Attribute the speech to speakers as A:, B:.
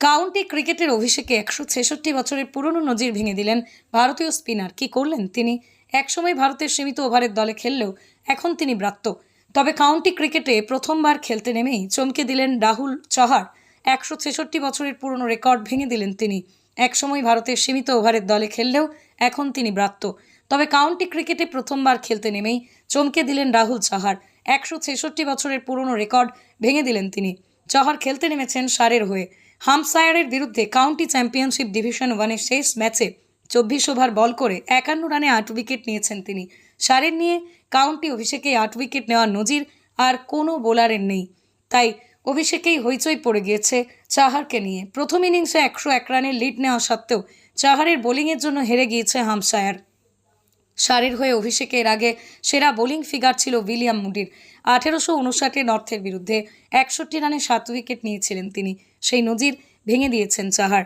A: County ক্রিকেটের অভিষেকে একশো ছেষট্টি বছরের পুরনো নজির ভেঙে দিলেন ভারতীয় স্পিনার। কি করলেন তিনি? একসময় ভারতের সীমিত ওভারের দলে খেললেও এখন তিনি ব্রাত্য। তবে কাউন্টি ক্রিকেটে প্রথমবার খেলতে নেমেই চমকে দিলেন রাহুল চহার। একশো ছেষট্টি বছরের পুরনো রেকর্ড ভেঙে দিলেন তিনি। একসময় ভারতের সীমিত ওভারের দলে খেললেও এখন তিনি ব্রাত্য। তবে কাউন্টি ক্রিকেটে প্রথমবার খেলতে নেমেই চমকে দিলেন রাহুল চাহার। একশো ছেষট্টি বছরের পুরনো রেকর্ড ভেঙে দিলেন তিনি। চাহার খেলতে নেমেছেন সারের হয়ে। হামসায়ারের বিরুদ্ধে কাউন্টি চ্যাম্পিয়নশিপ ডিভিশন ওয়ানের শেষ ম্যাচে চব্বিশ ওভার বল করে একান্ন রানে আট উইকেট নিয়েছেন তিনি। সারের নিয়ে কাউন্টি অভিষেকে আট উইকেট নেওয়ার নজির আর কোনো বোলারের নেই। তাই অভিষেকেই হইচই পড়ে গিয়েছে চাহারকে নিয়ে। প্রথম ইনিংসে একশো এক রানের লিড নেওয়া সত্ত্বেও চাহারের বোলিংয়ের জন্য হেরে গিয়েছে হামসায়ার। সারের হয়ে অভিষেকের আগে সেরা বোলিং ফিগার ছিল উইলিয়াম মুডির। আঠেরোশো উনষাটে নর্থের বিরুদ্ধে একষট্টি রানে সাত উইকেট নিয়েছিলেন তিনি। সেই নজির ভেঙে দিয়েছেন চাহার।